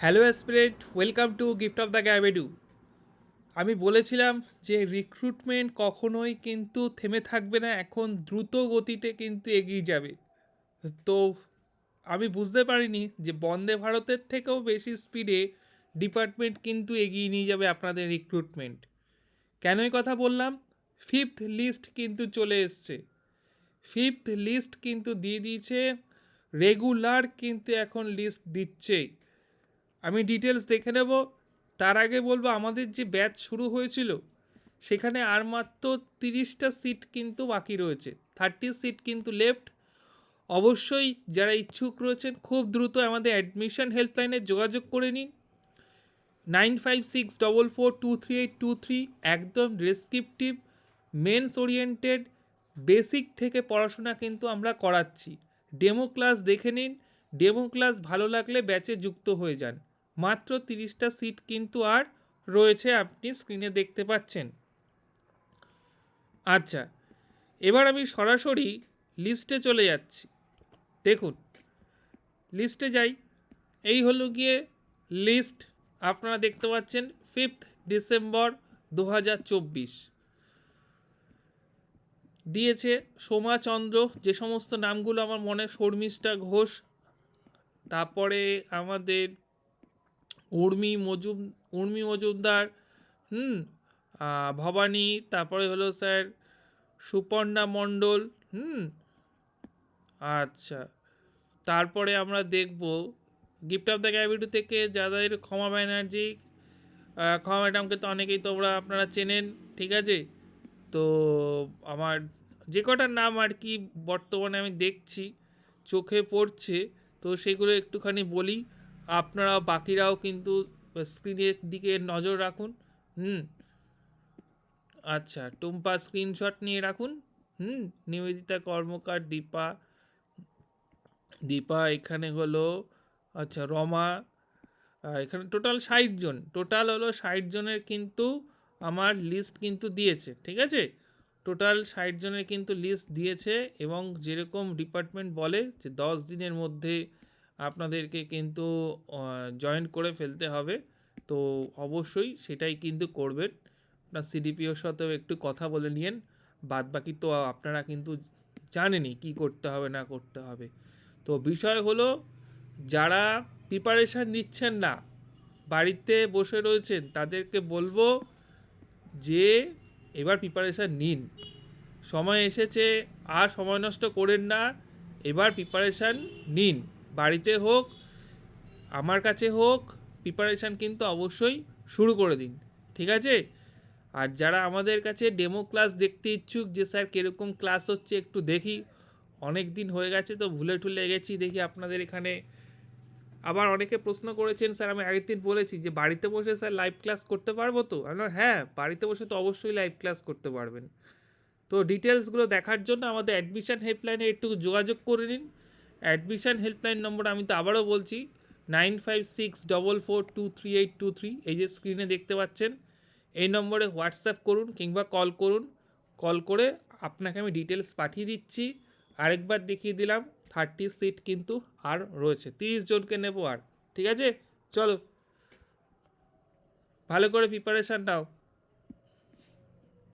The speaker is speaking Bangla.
Hello aspirant welcome to gift of the গ্যাবেডু আমি বলেছিলাম যে রিক্রুটমেন্ট কখনোই কিন্তু থেমে থাকবে না, এখন দ্রুত গতিতে কিন্তু এগিয়ে যাবে। তো আমি বুঝতে পারিনি যে বন্দে ভারতের থেকেও বেশি স্পিডে ডিপার্টমেন্ট কিন্তু এগিয়ে নিয়ে যাবে আপনাদের রিক্রুটমেন্ট। কেনই কথা বললাম? ফিফথ লিস্ট কিন্তু চলে এসছে। ফিফথ লিস্ট কিন্তু দিয়ে দিয়েছে, রেগুলার কিন্তু এখন লিস্ট দিচ্ছেই। আমি ডিটেলস দেখে নেব। তার আগে বলব, আমাদের যে ব্যাচ শুরু হয়েছিল, সেখানে আর মাত্র তিরিশটা সিট কিন্তু বাকি রয়েছে। থার্টি সিট কিন্তু লেফট অবশ্যই যারা ইচ্ছুক রয়েছেন, খুব দ্রুত আমাদের অ্যাডমিশন হেল্পলাইনে যোগাযোগ করে নিন। Nine five six double four two three eight two three একদম ডেসক্রিপটিভ মেন্স ওরিয়েন্টেড বেসিক থেকে পড়াশোনা কিন্তু আমরা করাচ্ছি। ডেমো ক্লাস দেখে নিন। ডেমো ক্লাস ভালো লাগলে ব্যাচে যুক্ত হয়ে যান। মাত্র তিরিশটা সিট কিন্তু আর রয়েছে আপনি স্ক্রিনে দেখতে পাচ্ছেন। আচ্ছা এবার আমি সরাসরি লিস্টে চলে যাচ্ছি। দেখুন লিস্টে যাই। এই হলো গিয়ে লিস্ট আপনারা দেখতে পাচ্ছেন ফিফথ ডিসেম্বর দু হাজার চব্বিশ। দিয়েছে সোমাচন্দ্র যে সমস্ত নামগুলো আমার মনে, শর্মিষ্ঠা ঘোষ তারপরে আমাদের উর্মি মজুম, উর্মি মজুমদার, হুম ভবানী, তারপরে হলো স্যার সুপর্ণা মণ্ডল, হুম আচ্ছা। তারপরে আমরা দেখব গিফট অফ দ্য ক্যাবিটু থেকে যাদের ক্ষমা ব্যানার্জি ক্ষমা ম্যাডামকে তো অনেকেই তোমরা আপনারা চেনেন, ঠিক আছে? তো আমার যে কটার নাম আর কি বর্তমানে আমি দেখছি, চোখে পড়ছে তো সেগুলো একটুখানি বলি। আপনারা বাকিরাও কিন্তু স্ক্রিনের দিকে নজর রাখুন। হুম। আচ্ছা টুম্পা স্ক্রিনশট নিয়ে রাখুন। হুম, নিবেদিতা কর্মকার, দীপা। দীপা, এখানে হলো আচ্ছা রমা। এখানে টোটাল ষাট জন। টোটাল হলো ষাট জনের কিন্তু আমার লিস্ট কিন্তু দিয়েছে, ঠিক আছে? টোটাল ষাট জনের কিন্তু লিস্ট দিয়েছে এবং যেরকম ডিপার্টমেন্ট বলে যে দশ দিনের মধ্যে আপনাদেরকে কিন্তু জয়েন করে ফেলতে হবে। তো অবশ্যই সেটাই কিন্তু করবেন। আপনার সিডিপিওর সাথেও একটু কথা বলে নিন বাদ বাকি তো আপনারা কিন্তু জানেনই কী করতে হবে, না করতে হবে। তো বিষয় হলো, যারা প্রিপারেশান নিচ্ছেন না, বাড়িতে বসে রয়েছেন, তাদেরকে বলব যে এবার প্রিপারেশান নিন। সময় এসেছে, আর সময় নষ্ট করেন না, এবার প্রিপারেশান নিন। বাড়িতে হোক, আমার কাছে হোক প্রিপারেশান কিন্তু অবশ্যই শুরু করে দিন, ঠিক আছে? আর যারা আমাদের কাছে ডেমো ক্লাস দেখতে ইচ্ছুক, যে স্যার কীরকম ক্লাস হচ্ছে একটু দেখি। অনেক দিন হয়ে গেছে তো ভুলে ঠুলে গেছি, দেখি আপনাদের এখানে আবার অনেকে প্রশ্ন করেছেন, স্যার, আমি আগের দিন বলেছি যে বাড়িতে বসে, স্যার লাইভ ক্লাস করতে পারব তো? হ্যাঁ বাড়িতে বসে তো অবশ্যই লাইভ ক্লাস করতে পারবেন। তো ডিটেলসগুলো দেখার জন্য আমাদের অ্যাডমিশান হেল্পলাইনে একটু যোগাযোগ করে নিন। অ্যাডমিশন হেল্পলাইন নম্বর আমি তো আবারও বলছি nine five six double four two three eight two three এই যে স্ক্রিনে দেখতে পাচ্ছেন, এই নম্বরে হোয়াটসঅ্যাপ করুন কিংবা কল করুন। কল করে আপনাকে আমি ডিটেলস পাঠিয়ে দিচ্ছি। আরেকবার দেখিয়ে দিলাম থার্টি সিট কিন্তু আর রয়েছে। তিরিশ জনকে নেব আর, ঠিক আছে? চলো, ভালো করে প্রিপারেশান নাও।